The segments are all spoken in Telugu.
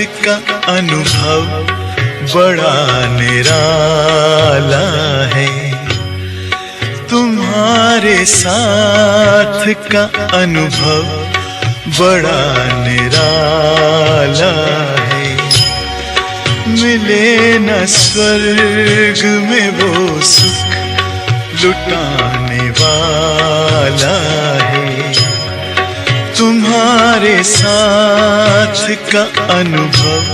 तुम्हारे साथ का अनुभव बड़ा निराला है। तुम्हारे साथ का अनुभव बड़ा निराला है। मिले न स्वर्ग में वो सुख लुटाने वाला है। तुम्हारे साथ का अनुभव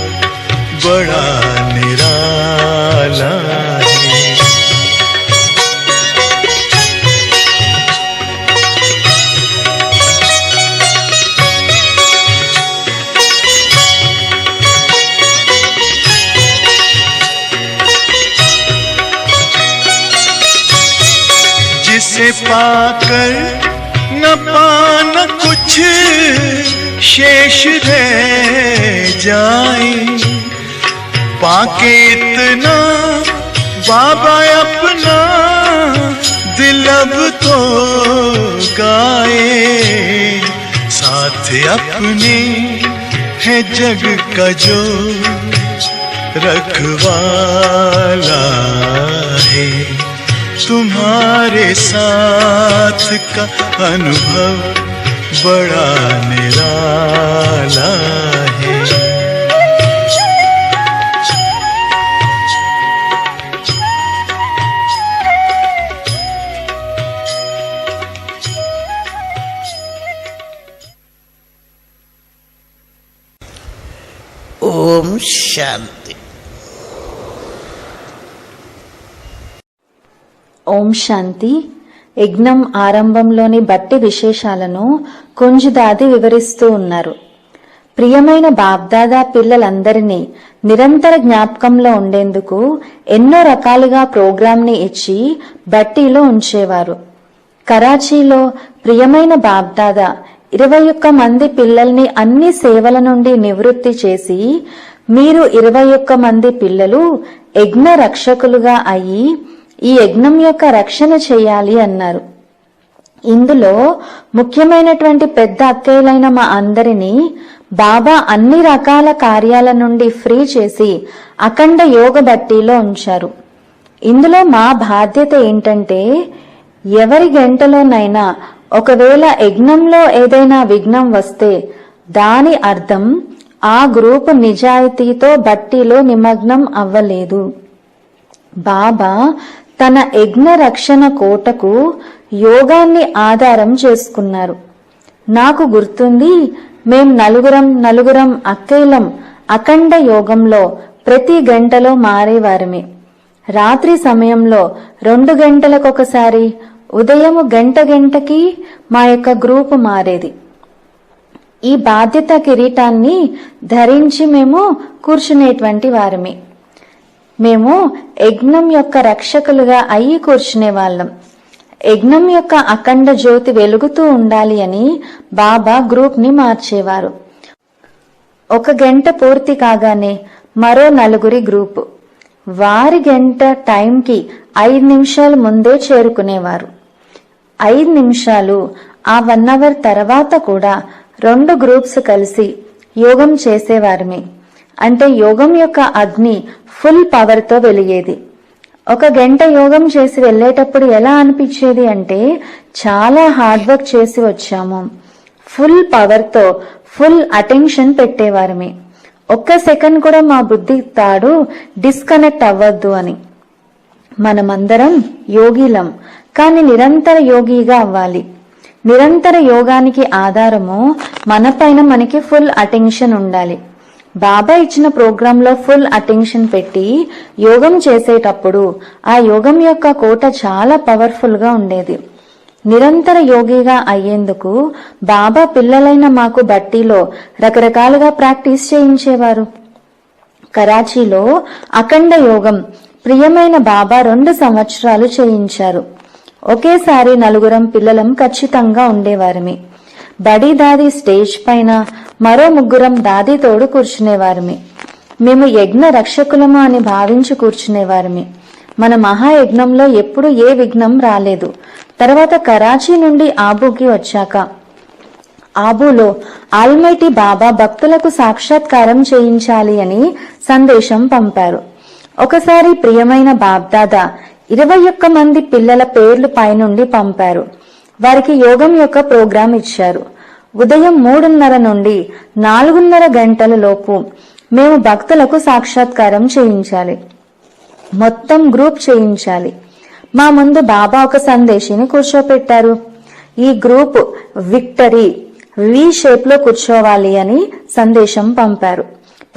बड़ा निराला जिसे पाकर न पाना कुछ शेष रह जाए। पाके इतना, बाबा अपना, दिल अब तो गाए। साथ अपने है जग का जो रखवाला है। तुम्हारे साथ का अनुभव बड़ा निराला है। ओम शांति। ओम शांति। యజ్ఞం ఆరంభంలోని బట్టి విశేషాలను కుంజుదాది వివరిస్తూ ఉన్నారు. ప్రియమైన బాబ్దాదా పిల్లలందరినీ నిరంతర జ్ఞాపకంలో ఉండేందుకు ఎన్నో రకాలుగా ప్రోగ్రాంని ఇచ్చి బట్టీలో ఉంచేవారు. కరాచీలో ప్రియమైన బాబ్దాదా ఇరవై ఒక్క మంది పిల్లల్ని అన్ని సేవల నుండి నివృత్తి చేసి మీరు ఇరవై ఒక్క మంది పిల్లలు యజ్ఞ రక్షకులుగా అయి ఈ యజ్ఞం యొక్క రక్షణ చేయాలి అన్నారు. ఇందులో ముఖ్యమైనటువంటి పెద్ద అక్కయ్యలైన మా అందరినీ బాబా అన్ని రకాల కార్యాల నుండి ఫ్రీ చేసి అఖండ యోగ బట్టీలో ఉంచారు. ఇందులో మా బాధ్యత ఏంటంటే ఎవరి గంటలోనైనా ఒకవేళ యజ్ఞంలో ఏదైనా విఘ్నం వస్తే దాని అర్థం ఆ గ్రూపు నిజాయితీతో బట్టీలో నిమగ్నం అవ్వలేదు. బాబా తన యజ్ఞ రక్షణ కోటకు యోగాన్ని ఆధారం చేసుకున్నారు. నాకు గుర్తుంది మేం నలుగురం నలుగురం అక్కైలం అఖండ యోగంలో ప్రతి గంటలో మారేవారమే. రాత్రి సమయంలో రెండు గంటలకొకసారి ఉదయము గంట గంటకి మా యొక్క గ్రూపు మారేది. ఈ బాధ్యత కిరీటాన్ని ధరించి మేము కూర్చునేటువంటి వారమే. మేము యజ్ఞం యొక్క రక్షకులుగా అయ్యి కూర్చునే వాళ్ళం. యజ్ఞం యొక్క అఖండ జ్యోతి వెలుగుతూ ఉండాలి అని బాబా గ్రూప్ని మార్చేవారు. ఒక గంట పూర్తి కాగానే మరో నలుగురి గ్రూపు. వారి గంట టైంకి ఐదు నిమిషాల ముందే చేరుకునేవారు. ఐదు నిమిషాలు ఆ వన్ అవర్ తర్వాత కూడా రెండు గ్రూప్స్ కలిసి యోగం చేసేవారమే. అంటే యోగం యొక్క అగ్ని ఫుల్ పవర్తో వెలిగేది. ఒక గంట యోగం చేసి వెళ్ళేటప్పుడు ఎలా అనిపించేది అంటే చాలా హార్డ్ వర్క్ చేసి వచ్చాము. ఫుల్ పవర్తో ఫుల్ అటెన్షన్ పెట్టేవారమే. ఒక్క సెకండ్ కూడా మా బుద్ధి తాడు డిస్కనెక్ట్ అవ్వద్దు అని. మనమందరం యోగిలం కానీ నిరంతర యోగిగా అవ్వాలి. నిరంతర యోగానికి ఆధారము మనపైన మనకి ఫుల్ అటెన్షన్ ఉండాలి. బాబా ఇచ్చిన ప్రోగ్రాంలో ఫుల్ అటెన్షన్ పెట్టి యోగం చేసేటప్పుడు ఆ యోగం యొక్క కోట చాలా పవర్ఫుల్గా ఉండేది. నిరంతర యోగిగా అయ్యేందుకు బాబా పిల్లలైన మాకు బట్టీలో రకరకాలుగా ప్రాక్టీస్ చేయించేవారు. కరాచీలో అఖండ యోగం ప్రియమైన బాబా రెండు సంవత్సరాలు చేయించారు. ఒకేసారి నలుగురం పిల్లలం ఖచ్చితంగా ఉండేవారమే. బడి దాది స్టేజ్ పైన మరో ముగ్గురం దాది తోడు కూర్చునేవారిమి. మేము యజ్ఞ రక్షకులము అని భావించి కూర్చునేవారిమి. మన మహాయజ్ఞంలో ఎప్పుడు ఏ విఘ్నం రాలేదు. తర్వాత కరాచీ నుండి ఆబుకి వచ్చాక. ఆబులో ఆల్మైటి బాబా భక్తులకు సాక్షాత్కారం చేయించాలి అని సందేశం పంపారు. ఒకసారి ప్రియమైన బాబ్దాదా ఇరవై ఒక్క మంది పిల్లల పేర్లు పైనుండి పంపారు. వారికి యోగం యొక్క ప్రోగ్రాం ఇచ్చారు. ఉదయం మూడున్నర నుండి నాలుగున్నర గంటల లోపు మేము భక్తులకు సాక్షాత్కారం చేయించాలి. మొత్తం గ్రూప్ చేయించాలి. మా ముందు బాబా ఒక సందేశిని కూర్చోపెట్టారు. ఈ గ్రూప్ విక్టరీ వి షేప్లో కూర్చోవాలి అని సందేశం పంపారు.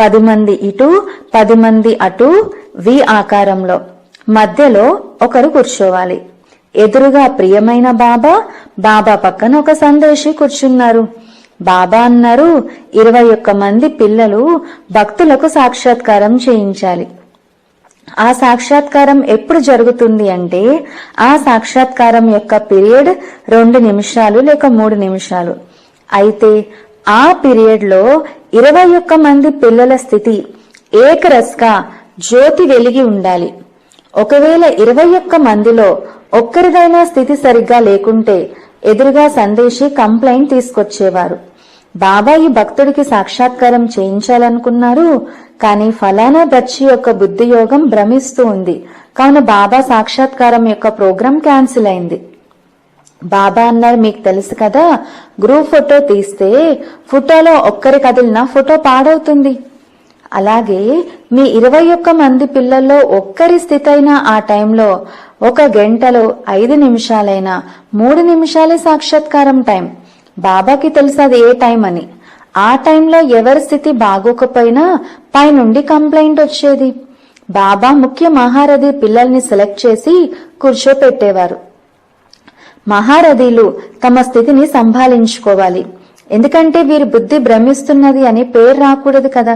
పది మంది ఇటు పది మంది అటు వి ఆకారంలో. మధ్యలో ఒకరు కూర్చోవాలి. ఎదురుగా ప్రియమైన బాబా బాబా పక్కన ఒక సందేశి కూర్చున్నారు. బాబా అన్నారు ఇరవై ఒక్క మంది పిల్లలు భక్తులకు సాక్షాత్కారం చేయించాలి. ఆ సాక్షాత్కారం ఎప్పుడు జరుగుతుంది అంటే ఆ సాక్షాత్కారం యొక్క పీరియడ్ రెండు నిమిషాలు లేక మూడు నిమిషాలు. అయితే ఆ పీరియడ్లో ఇరవై ఒక్క మంది పిల్లల స్థితి ఏకరస్గా జ్యోతి వెలిగి ఉండాలి. ఒకవేళ ఇరవై ఒక్క మందిలో ఒక్కరిదైనా స్థితి సరిగ్గా లేకుంటే ఎదురుగా సందేశి కంప్లైంట్ తీసుకొచ్చేవారు. బాబా ఈ భక్తుడికి సాక్షాత్కారం చేయించాలనుకున్నారు కానీ ఫలానా దర్శి యొక్క బుద్ధి యోగం భ్రమిస్తూ ఉంది. కావున బాబా సాక్షాత్కారం యొక్క ప్రోగ్రాం క్యాన్సిల్ అయింది. బాబా అన్నారు మీకు తెలుసు కదా గ్రూప్ ఫోటో తీస్తే ఫోటోలో ఒక్కరి కదిలినా ఫోటో పాడవుతుంది. అలాగే మీ ఇరవై ఒక్క మంది పిల్లల్లో ఒక్కరి స్థితి అయినా ఆ టైంలో ఒక గంటలో ఐదు నిమిషాలైనా మూడు నిమిషాలే సాక్షాత్కారం టైం. బాబాకి తెలుసు అది ఏ టైం అని. ఆ టైంలో ఎవరి స్థితి బాగోకపోయినా పైనుండి కంప్లైంట్ వచ్చేది. బాబా ముఖ్య మహారథి పిల్లల్ని సెలెక్ట్ చేసి కూర్చోపెట్టేవారు. మహారథీలు తమ స్థితిని సంభాళించుకోవాలి ఎందుకంటే వీరి బుద్ధి భ్రమిస్తున్నది అని పేరు రాకూడదు కదా.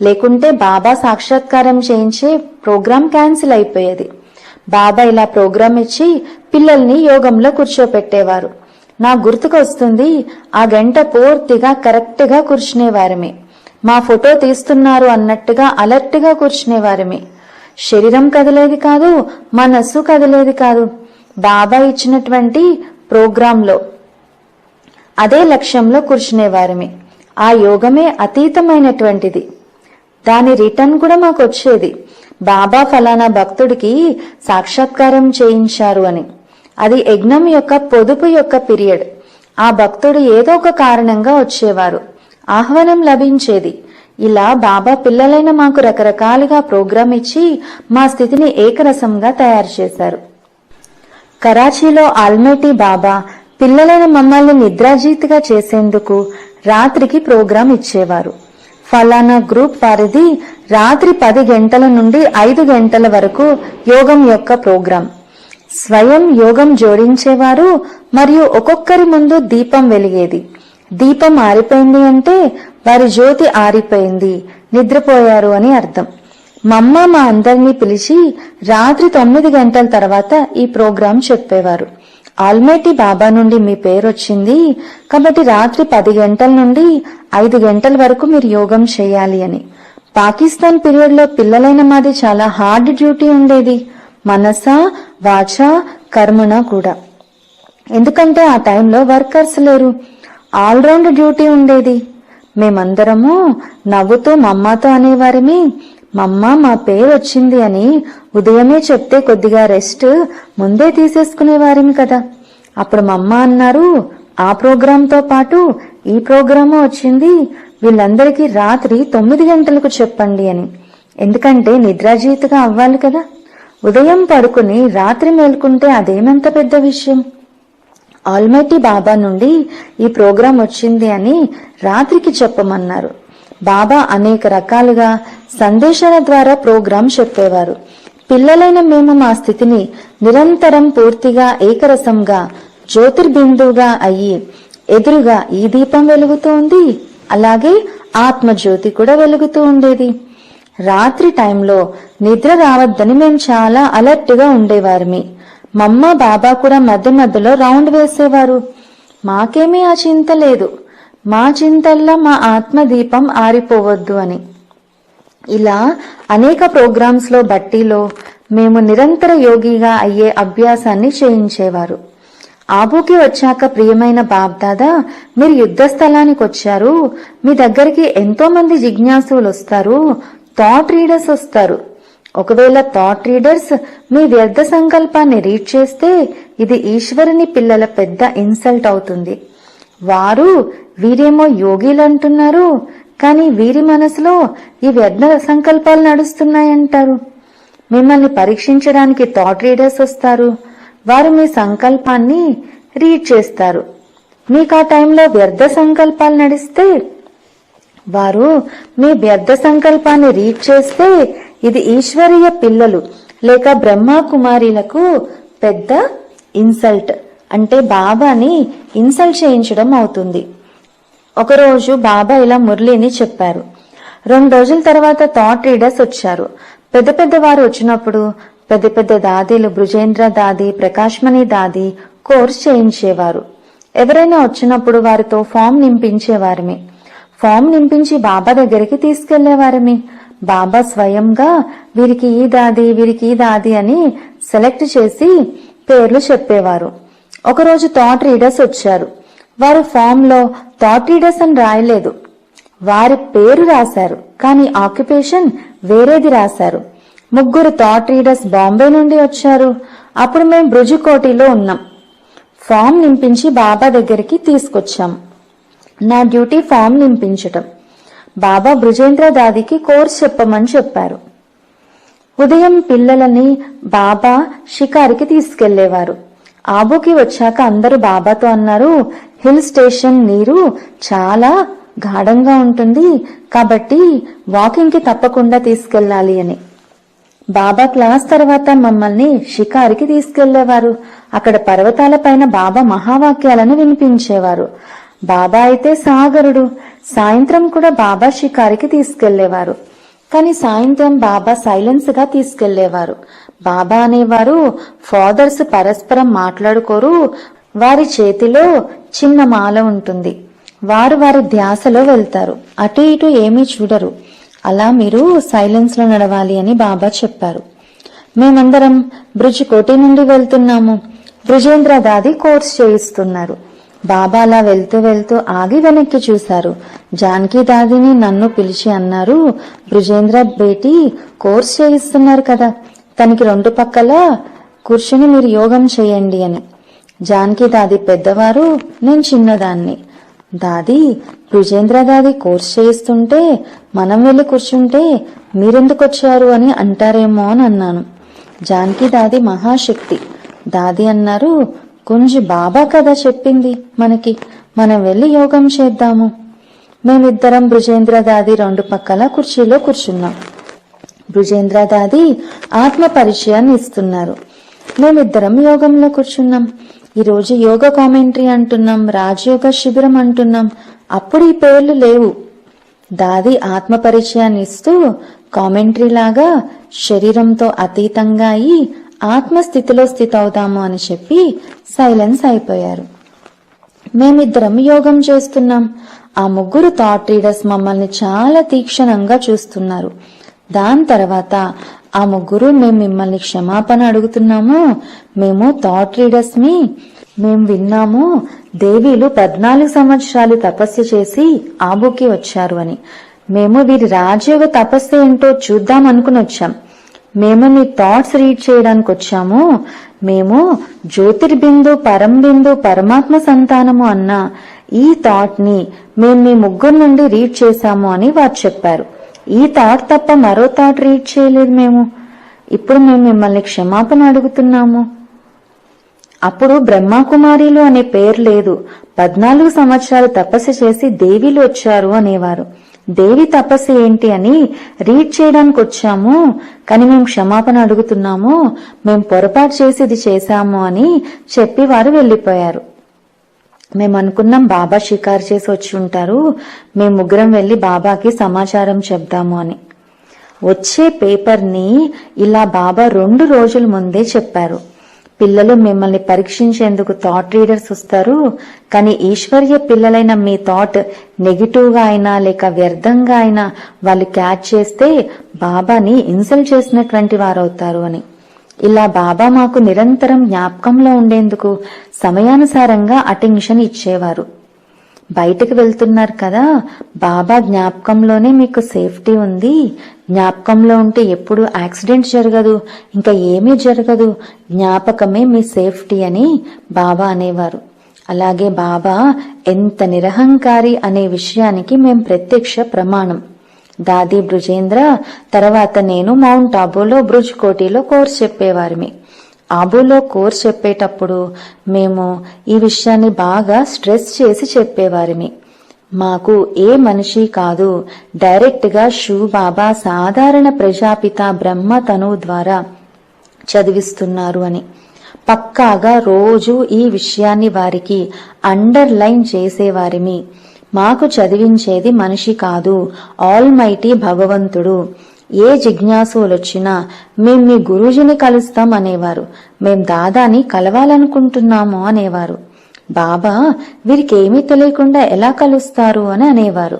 లేకుంటే బాబా సాక్షాత్కారం చేయించే ప్రోగ్రాం క్యాన్సిల్ అయిపోయేది. బాబా ఇలా ప్రోగ్రాం ఇచ్చి పిల్లల్ని యోగంలో కూర్చోపెట్టేవారు. నా గుర్తుకు వస్తుంది ఆ గంట పూర్తిగా కరెక్ట్గా కూర్చునేవారమే. మా ఫోటో తీస్తున్నారు అన్నట్టుగా అలర్ట్గా కూర్చునేవారమే. శరీరం కదిలేది కాదు మనస్సు కదిలేది కాదు. బాబా ఇచ్చినటువంటి ప్రోగ్రాంలో అదే లక్ష్యంలో కూర్చునేవారమే. ఆ యోగమే అతీతమైనటువంటిది. దాని రిటర్న్ కూడా మాకు వచ్చేది. బాబా ఫలానా భక్తుడికి సాక్షాత్కారం చేయించారు అని. అది యజ్ఞం యొక్క పొదుపు యొక్క పీరియడ్ ఆ భక్తుడు ఏదో ఒక కారణంగా వచ్చేవారు. ఆహ్వానం లభించేది. ఇలా బాబా పిల్లలైన మాకు రకరకాలుగా ప్రోగ్రాం ఇచ్చి మా స్థితిని ఏకరసంగా తయారు చేశారు. కరాచీలో ఆల్మేటి బాబా పిల్లలైన మమ్మల్ని నిద్రాజీతిగా చేసేందుకు రాత్రికి ప్రోగ్రాం ఇచ్చేవారు. ఫలానా గ్రూప్ వారిది రాత్రి పది గంటల నుండి ఐదు గంటల వరకు యోగం యొక్క ప్రోగ్రాం. స్వయం యోగం జోడించేవారు మరియు ఒక్కొక్కరి ముందు దీపం వెలిగేది. దీపం ఆరిపోయింది అంటే వారి జ్యోతి ఆరిపోయింది నిద్రపోయారు అని అర్థం. మమ్మ మా అందరినీ పిలిచి రాత్రి తొమ్మిది గంటల తర్వాత ఈ ప్రోగ్రాం చెప్పేవారు. ఆల్మేటి బాబా నుండి మీ పేరు వచ్చింది. కాబట్టి రాత్రి పది గంటల నుండి ఐదు గంటల వరకు మీరు యోగం చేయాలి అని. పాకిస్తాన్ పీరియడ్లో పిల్లలైన మాది చాలా హార్డ్ డ్యూటీ ఉండేది. మనస వాచ కర్మణ కూడా. ఎందుకంటే ఆ టైంలో వర్కర్స్ లేరు. ఆల్రౌండ్ డ్యూటీ ఉండేది. మేమందరము నవ్వుతూ మమ్మతో అనేవారిమి. మమ్మ మా పేరు వచ్చింది అని ఉదయమే చెప్తే కొద్దిగా రెస్ట్ ముందే తీసేసుకునేవారిమి కదా. అప్పుడు మమ్మ అన్నారు ఆ ప్రోగ్రాంతో పాటు ఈ ప్రోగ్రాము వచ్చింది. వీళ్ళందరికీ రాత్రి తొమ్మిది గంటలకు చెప్పండి అని. ఎందుకంటే నిద్రాజీతగా అవ్వాలి కదా. ఉదయం పడుకుని రాత్రి మేల్కుంటే అదేమంత పెద్ద విషయం? ఆల్మైటీ బాబా నుండి ఈ ప్రోగ్రాం వచ్చింది అని రాత్రికి చెప్పమన్నారు. బాబా అనేక రకాలుగా సందేశాల ద్వారా ప్రోగ్రాం చెప్పేవారు. పిల్లలైన మేము మా స్థితిని నిరంతరం పూర్తిగా ఏకరసంగా జ్యోతిర్బిందువుగా అయ్యి ఎదురుగా ఈ దీపం వెలుగుతూ ఉంది. అలాగే ఆత్మజ్యోతి కూడా వెలుగుతూ ఉండేది. రాత్రి టైంలో నిద్ర రావద్దని మేము చాలా అలర్ట్గా ఉండేవారిమి మమ్మ బాబా కూడా మధ్య మధ్యలో రౌండ్ వేసేవారు. మాకేమీ ఆ చింత లేదు. మా చింతల్లా మా ఆత్మ దీపం ఆరిపోవద్దు అని. ఇలా అనేక ప్రోగ్రామ్స్లో బట్టీలో మేము నిరంతర యోగిగా అయ్యే అభ్యాసాన్ని చేయించేవారు. ఆబూకి వచ్చాక ప్రియమైన బాబ్దాదా మీరు యుద్ధ స్థలానికి వచ్చారు. మీ దగ్గరికి ఎంతో మంది జిజ్ఞాసులు వస్తారు. థాట్ రీడర్స్ వస్తారు. ఒకవేళ థాట్ రీడర్స్ మీ వ్యర్థ సంకల్పాన్ని రీడ్ చేస్తే ఇది ఈశ్వరుని పిల్లల పెద్ద ఇన్సల్ట్ అవుతుంది. వారు వీరేమో యోగిలు అంటున్నారు కానీ వీరి మనసులో ఈ వ్యర్థ సంకల్పాలు నడుస్తున్నాయంటారు. మిమ్మల్ని పరీక్షించడానికి థాట్ రీడర్స్ వస్తారు. వారు మీ సంకల్పాన్ని రీడ్ చేస్తారు. మీకు ఆ టైంలో వ్యర్థ సంకల్పాలు నడిస్తే వారు మీ వ్యర్థ సంకల్పాన్ని రీడ్ చేస్తే ఇది ఈశ్వరీయ పిల్లలు లేక బ్రహ్మ కుమారీలకు పెద్ద ఇన్సల్ట్ అంటే బాబాని ఇన్సల్ట్ చేయించడం అవుతుంది. ఒకరోజు బాబా ఇలా మురళిని చెప్పారు. రెండు రోజుల తర్వాత థాట్ రీడర్స్ వచ్చారు. పెద్ద పెద్ద వారు వచ్చినప్పుడు పెద్ద పెద్ద దాదీలు బృజేంద్ర దాది ప్రకాశ్మణి దాది కోర్స్ చేయించేవారు. ఎవరైనా వచ్చినప్పుడు వారితో ఫామ్ నింపించేవారమే. ఫామ్ నింపించి బాబా దగ్గరికి తీసుకెళ్ళేవారమే. బాబా స్వయంగా వీరికి ఈ దాది వీరికి ఈ దాది అని సెలెక్ట్ చేసి పేర్లు చెప్పేవారు. ఒకరోజు థాట్ రీడర్స్ వచ్చారు. వారు ఫామ్లో థాట్ రీడర్స్ అని రాయలేదు. వారి పేరు రాశారు కానీ ఆక్యుపేషన్ వేరేది రాశారు. ముగ్గురు థాట్ రీడర్స్ బాంబే నుండి వచ్చారు. అప్పుడు మేము బ్రుజుకోటిలో ఉన్నాం. ఫామ్ నింపించి బాబా దగ్గరికి తీసుకొచ్చాం. నా డ్యూటీ ఫామ్ నింపించటం. బాబా బృజేంద్ర దాదికి కోర్స్ చెప్పమని చెప్పారు. ఉదయం పిల్లలని బాబా షికారికి తీసుకెళ్ళేవారు. ఆబుకి వచ్చాక అందరూ బాబాతో అన్నారు హిల్ స్టేషన్ నీరు చాలా గాఢంగా ఉంటుంది. కాబట్టి వాకింగ్కి తప్పకుండా తీసుకెళ్ళాలి అని. బాబా క్లాస్ తర్వాత మమ్మల్ని షికారికి తీసుకెళ్ళేవారు అక్కడ పర్వతాల పైన బాబా మహావాక్యాలను వినిపించేవారు. బాబా అయితే సాగరుడు. సాయంత్రం కూడా బాబా షికారికి తీసుకెళ్ళేవారు కానీ సాయంత్రం బాబా సైలెన్స్గా తీసుకెళ్ళేవారు బాబా అనేవారు ఫాదర్స్ పరస్పరం మాట్లాడుకోరు వారి చేతిలో చిన్న మాల ఉంటుంది. వారు వారి ధ్యాసలో వెళ్తారు. అటు ఇటు ఏమీ చూడరు. అలా మీరు సైలెన్స్లో నడవాలి అని బాబా చెప్పారు. మేమందరం బ్రిడ్జ్ కోటి నుండి వెళ్తున్నాము. బ్రిజేంద్ర దాది కోర్స్ చేయిస్తున్నారు. బాబా అలా వెళ్తూ వెళ్తూ ఆగి వెనక్కి చూశారు. జానకి దాదిని నన్ను పిలిచి అన్నారు బ్రిజేంద్ర బేటి కోర్స్ చేయిస్తున్నారు కదా. తనకి రెండు పక్కల కూర్చుని మీరు యోగం చేయండి అని. జానకి దాది పెద్దవారు నేను చిన్నదాన్ని. దాది బృజేంద్ర దాది కోర్స్ చేయిస్తుంటే మనం వెళ్ళి కూర్చుంటే మీరెందుకు వచ్చారు అని అంటారేమో అని అన్నాను. జానకి దాది మహాశక్తి. దాది అన్నారు కొంచెం బాబా కదా చెప్పింది మనకి. మనం వెళ్ళి యోగం చేద్దాము. మేమిద్దరం బృజేంద్ర దాది రెండు పక్కల కుర్చీలో కూర్చున్నాం. బృజేంద్ర దాది ఆత్మ పరిచయాన్ని ఇస్తున్నారు. మేమిద్దరం యోగంలో కూర్చున్నాం. ఈరోజు యోగ కామెంటరీ అంటున్నాం రాజయోగ శిబిరం అంటున్నాం. అప్పుడు ఈ పేర్లు లేవు. దాది ఆత్మ పరిచయాన్ని ఇస్తూ కామెంటరీ లాగా శరీరంతో అతీతంగా అయి ఆత్మస్థితిలో స్థితవుతాము స్థితి అని చెప్పి సైలెన్స్ అయిపోయారు. మేమిద్దరం యోగం చేస్తున్నాం. ఆ ముగ్గురు థాట్ రీడర్స్ మమ్మల్ని చాలా తీక్షణంగా చూస్తున్నారు. దాని తర్వాత ఆ ముగ్గురు మేము మిమ్మల్ని క్షమాపణ అడుగుతున్నాము. మేము థాట్ రీడర్స్ మీ. మేము విన్నాము. దేవీలు పద్నాలుగు సంవత్సరాలు తపస్సు చేసి ఆబుకి వచ్చారు అని. మేము వీరి రాజయోగ తపస్సు ఏంటో చూద్దాం అనుకుని వచ్చాం. మేము మీ థాట్స్ రీడ్ చేయడానికి వచ్చాము. మేము జ్యోతిర్బిందు పరంబిందు పరమాత్మ సంతానము అన్న ఈ థాట్ని మేము మీ ముగ్గురు నుండి రీడ్ చేశాము అని వారు చెప్పారు. ఈ థాట్ తప్ప మరో థాట్ రీడ్ చేయలేదు మేము. ఇప్పుడు మేము మిమ్మల్ని క్షమాపణ అడుగుతున్నాము. అప్పుడు బ్రహ్మకుమారీలు అనే పేరు లేదు. పద్నాలుగు సంవత్సరాలు తపస్సు చేసి దేవిలు వచ్చారు అనేవారు. దేవి తపస్సు ఏంటి అని రీడ్ చేయడానికి వచ్చాము కానీ మేము క్షమాపణ అడుగుతున్నాము మేము పొరపాటు చేసి ఇది చేశాము అని చెప్పి వారు వెళ్ళిపోయారు మేము అనుకున్నాం బాబా షికారు చేసి వచ్చి ఉంటారు. మేము ముగ్గురం వెళ్ళి బాబాకి సమాచారం చెప్దాము అని. వచ్చే పేపర్ని ఇలా బాబా రెండు రోజుల ముందే చెప్పారు. పిల్లలు మిమ్మల్ని పరీక్షించేందుకు థాట్ రీడర్స్ వస్తారు. కానీ ఈశ్వర్య పిల్లలైన మీ థాట్ నెగిటివ్గా అయినా లేక వ్యర్థంగా అయినా వాళ్ళు క్యాచ్ చేస్తే బాబాని ఇన్సల్ట్ చేసినటువంటి వారు అవుతారు అని. ఇలా బాబా మాకు నిరంతరం జ్ఞాపకంలో ఉండేందుకు సమయానుసారంగా అటెన్షన్ ఇచ్చేవారు. బయటకు వెళ్తున్నారు కదా బాబా జ్ఞాపకంలోనే మీకు సేఫ్టీ ఉంది. జ్ఞాపకంలో ఉంటే ఎప్పుడు యాక్సిడెంట్ జరగదు ఇంకా ఏమీ జరగదు. జ్ఞాపకమే మీ సేఫ్టీ అని బాబా అనేవారు. అలాగే బాబా ఎంత నిరహంకారి అనే విషయానికి మేం ప్రత్యక్ష ప్రమాణం. దాది బ్రుజేంద్ర తర్వాత నేను మౌంట్ ఆబూలో బ్రుజ్ కోటిలో కోర్స్ చెప్పేవారిమి. ఆబూలో కోర్స్ చెప్పేటప్పుడు మేము ఈ విషయాన్ని బాగా స్ట్రెస్ చేసి చెప్పేవారిమి. మాకు ఏ మనిషి కాదు డైరెక్ట్గా షూ బాబా సాధారణ ప్రజాపిత బ్రహ్మ తనువు ద్వారా చదివిస్తున్నారు అని. పక్కాగా రోజు ఈ విషయాన్ని వారికి అండర్లైన్ చేసేవారిమి. మాకు చదివించేది మనిషి కాదు ఆల్ మైటీ భగవంతుడు. ఏ జిజ్ఞాసులొచ్చినా మేం మీ గురూజీని కలుస్తాం అనేవారు మేం దాదాని కలవాలనుకుంటున్నాము అనేవారు. బాబా వీరికేమీ తెలియకుండా ఎలా కలుస్తారు అని అనేవారు.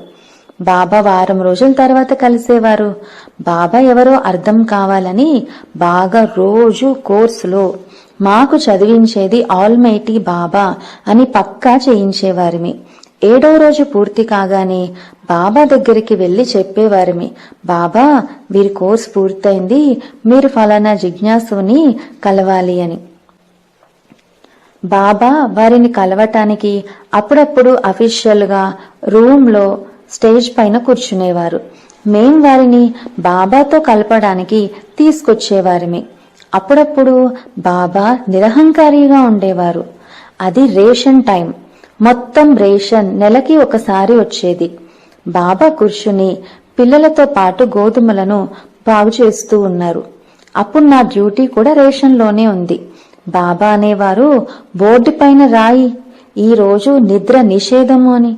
బాబా వారం రోజుల తర్వాత కలిసేవారు. బాబా ఎవరో అర్థం కావాలని బాగా రోజు కోర్సులో మాకు చదివించేది ఆల్మైటీ బాబా అని పక్కా చేయించేవారిమి. ఏడో రోజు పూర్తి కాగానే బాబా దగ్గరికి వెళ్ళి చెప్పేవారిమి. బాబా వీరి కోర్స్ పూర్తయింది మీరు ఫలానా జిజ్ఞాసుని కలవాలి అని. బాబా వారిని కలవటానికి అప్పుడప్పుడు అఫీషియల్గా రూమ్లో స్టేజ్ పైన కూర్చునేవారు. మేం వారిని బాబాతో కలపడానికి తీసుకొచ్చేవారిమి. అప్పుడప్పుడు బాబా నిరహంకారిగా ఉండేవారు. అది రేషన్ టైం. మొత్తం రేషన్ నెలకి ఒకసారి వచ్చేది. బాబా కూర్చుని పిల్లలతో పాటు గోధుమలను బాగు చేస్తూ ఉన్నారు. అప్పుడు నా డ్యూటీ కూడా రేషన్లోనే ఉంది. బాబా అనేవారు బోర్డు పైన రాయి. ఈ రోజు నిద్ర నిషేధము అని.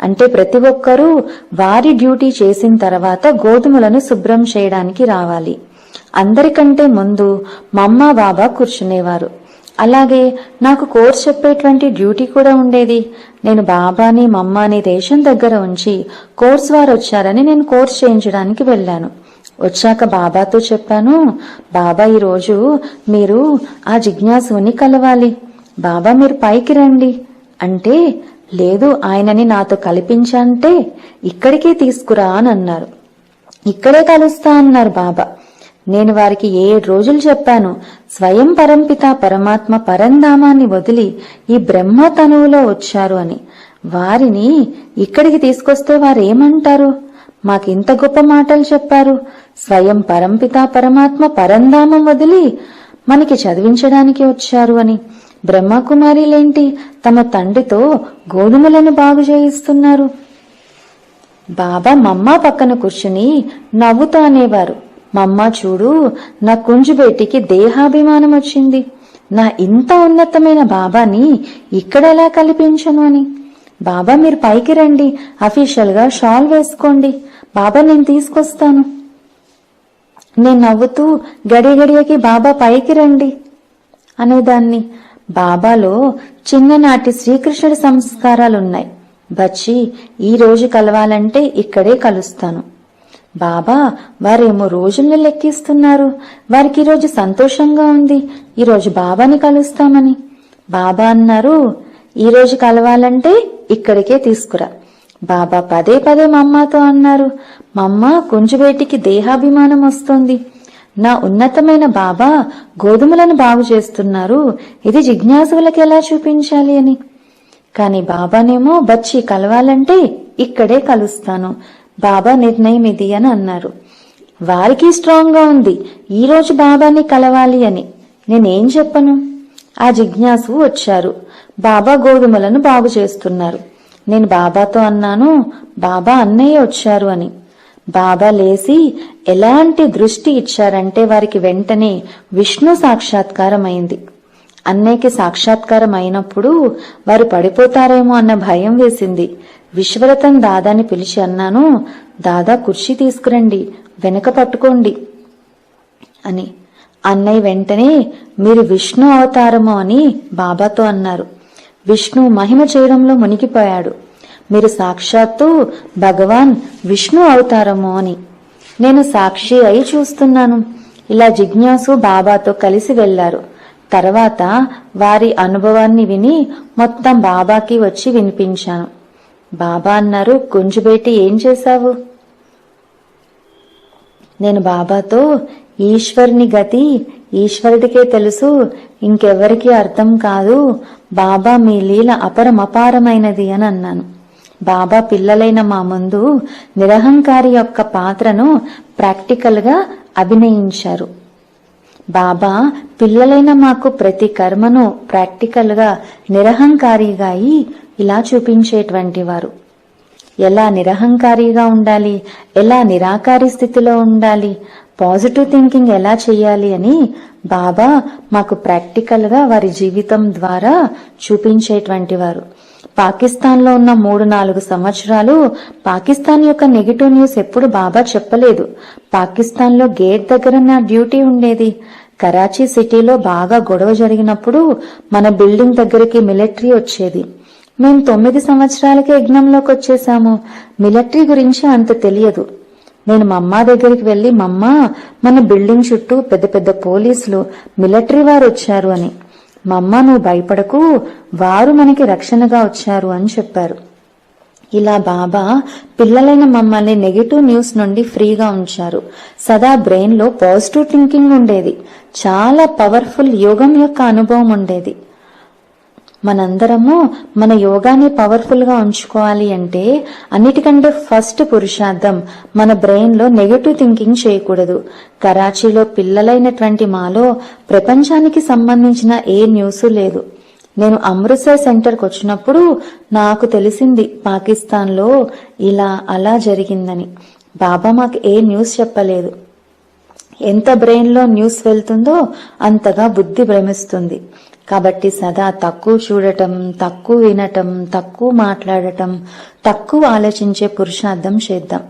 అంటే ప్రతి ఒక్కరూ వారి డ్యూటీ చేసిన తర్వాత గోధుమలను శుభ్రం చేయడానికి రావాలి. అందరికంటే ముందు మమ్మ బాబా కూర్చునేవారు అలాగే నాకు కోర్స్ చెప్పేటువంటి డ్యూటీ కూడా ఉండేది. నేను బాబాని మమ్మాని రేషన్ దగ్గర ఉంచి కోర్స్ వారు వచ్చారని నేను కోర్స్ చేయించడానికి వెళ్ళాను. వచ్చాక బాబాతో చెప్పాను బాబా ఈరోజు మీరు ఆ జిజ్ఞాసుని కలవాలి. బాబా మీరు పైకి రండి. అంటే లేదు ఆయనని నాతో కల్పించంటే ఇక్కడికే తీసుకురా అని అన్నారు. ఇక్కడే కలుస్తా అన్నారు బాబా. నేను వారికి ఏడు రోజులు చెప్పాను? స్వయం పరంపిత పరమాత్మ పరంధామాన్ని వదిలి ఈ బ్రహ్మ తనువులో వచ్చారు అని. వారిని ఇక్కడికి తీసుకొస్తే వారేమంటారు? మాకింత గొప్ప మాటలు చెప్పారు. స్వయం పరంపిత పరమాత్మ పరంధామం వదిలి మనకి చదివించడానికి వచ్చారు అని. బ్రహ్మకుమారిలేంటి? తమ తండ్రితో గోధుమలను బాగు చేయిస్తున్నారు. బాబా మమ్మ పక్కన కూర్చుని నవ్వుతూ అనేవారు. మమ్మ చూడు నా కుంజుబేటికి దేహాభిమానం వచ్చింది. నా ఇంత ఉన్నతమైన బాబాని ఇక్కడెలా కల్పించను అని. బాబా మీరు పైకి రండి. అఫీషియల్గా షాల్ వేసుకోండి. బాబా నేను తీసుకొస్తాను. నేను నవ్వుతూ గడియగడియకి బాబా పైకి రండి అనేదాన్ని. బాబాలో చిన్ననాటి శ్రీకృష్ణుడి సంస్కారాలున్నాయి. బచ్చి ఈ రోజు కలవాలంటే ఇక్కడే కలుస్తాను. బాబా వారేమో రోజుల్ని లెక్కిస్తున్నారు. వారికి ఈరోజు సంతోషంగా ఉంది. ఈరోజు బాబాని కలుస్తామని. బాబా అన్నారు ఈ రోజు కలవాలంటే ఇక్కడికే తీసుకురా. బాబా పదే పదే మమ్మతో అన్నారు మమ్మ కుంజుబేటికి దేహాభిమానం వస్తోంది. నా ఉన్నతమైన బాబా గోధుమలను బాగు చేస్తున్నారు. ఇది జిజ్ఞాసులకు ఎలా చూపించాలి అని. కాని బాబానేమో బచ్చి కలవాలంటే ఇక్కడే కలుస్తాను. బాబా నిర్ణయం ఇది అని అన్నారు. వారికి స్ట్రాంగ్గా ఉంది. ఈ రోజు బాబాని కలవాలి అని. నేనేం చెప్పను? ఆ జిజ్ఞాసు వచ్చారు. బాబా గోధుమలను బాగు చేస్తున్నారు. నేను బాబాతో అన్నాను బాబా అన్నయ్య వచ్చారు అని. బాబా లేచి ఎలాంటి దృష్టి ఇచ్చారంటే వారికి వెంటనే విష్ణు సాక్షాత్కారం అయింది అన్నయ్యకి సాక్షాత్కారం అయినప్పుడు వారు పడిపోతారేమో అన్న భయం వేసింది. విశ్వరథం దాదాని పిలిచి అన్నాను దాదా కుర్చీ తీసుకురండి వెనక పట్టుకోండి అని. అన్నయ్య వెంటనే మీరు విష్ణు అవతారము అని బాబాతో అన్నారు. విష్ణు మహిమ చేయడంలో మునిగిపోయాడు. మీరు సాక్షాత్తు భగవాన్ విష్ణు అవతారము అని. నేను సాక్షి అయి చూస్తున్నాను. ఇలా జిజ్ఞాసు బాబాతో కలిసి వెళ్ళారు తర్వాత వారి అనుభవాన్ని విని మొత్తం బాబాకి వచ్చి వినిపించాను. బాబా అన్నారు గుంజుబెట్టి ఏం చేశావు? నేను బాబాతో ఈశ్వరుని గతి ఈశ్వరుడికే తెలుసు. ఇంకెవరికి అర్థం కాదు. బాబా మీ లీల అపరమపారమైనది అని అన్నాను. బాబా పిల్లలైన మా ముందు నిరహంకారి యొక్క పాత్రను ప్రాక్టికల్గా అభినయించారు. బాబా పిల్లలైన మాకు ప్రతి కర్మను ప్రాక్టికల్గా నిరహంకారిగా అయి ఇలా చూపించేటువంటి వారు. ఎలా నిరహంకారిగా ఉండాలి? ఎలా నిరాకారి స్థితిలో ఉండాలి? పాజిటివ్ థింకింగ్ ఎలా చేయాలి అని బాబా మాకు ప్రాక్టికల్గా వారి జీవితం ద్వారా చూపించేటువంటి వారు. పాకిస్తాన్లో ఉన్న మూడు నాలుగు సంవత్సరాలు పాకిస్తాన్ యొక్క నెగిటివ్ న్యూస్ ఎప్పుడు బాబా చెప్పలేదు. పాకిస్తాన్లో గేట్ దగ్గర నా డ్యూటీ ఉండేది. కరాచీ సిటీలో బాగా గొడవ జరిగినప్పుడు మన బిల్డింగ్ దగ్గరికి మిలిటరీ వచ్చేది. మేం తొమ్మిది సంవత్సరాలకే యజ్ఞంలోకి వచ్చేసాము మిలిటరీ గురించి అంత తెలియదు. నేను మా అమ్మ దగ్గరికి వెళ్ళి మమ్మ మన బిల్డింగ్ చుట్టూ పెద్ద పెద్ద పోలీసులు మిలిటరీ వారు వచ్చారు అని. మా అమ్మ నువ్వు భయపడకు వారు మనకి రక్షణగా వచ్చారు అని చెప్పారు. ఇలా బాబా పిల్లలైన మమ్మల్ని నెగిటివ్ న్యూస్ నుండి ఫ్రీగా ఉంచారు. సదా బ్రెయిన్లో పాజిటివ్ థింకింగ్ ఉండేది. చాలా పవర్ఫుల్ యోగం యొక్క అనుభవం ఉండేది. మనందరము మన యోగాని పవర్ఫుల్గా ఉంచుకోవాలి అంటే అన్నిటికంటే ఫస్ట్ పురుషార్థం మన బ్రెయిన్లో నెగటివ్ థింకింగ్ చేయకూడదు. కరాచీలో పిల్లలైనటువంటి మాలో ప్రపంచానికి సంబంధించిన ఏ న్యూస్ లేదు. నేను అమృత్సర్ సెంటర్కి వచ్చినప్పుడు నాకు తెలిసింది పాకిస్తాన్లో ఇలా అలా జరిగిందని. బాబా మాకు ఏ న్యూస్ చెప్పలేదు. ఎంత బ్రెయిన్లో న్యూస్ వెళ్తుందో అంతగా బుద్ధి భ్రమిస్తుంది. కాబట్టి సదా తక్కువ చూడటం తక్కువ వినటం తక్కువ మాట్లాడటం తక్కువ ఆలోచించే పురుషార్థం చేద్దాం.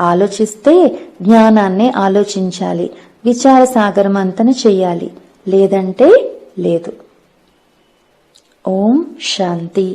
ఆలోచిస్తే జ్ఞానాన్నే ఆలోచించాలి విచార సాగరం అంతన చెయ్యాలి. లేదంటే లేదు. ఓం శాంతి.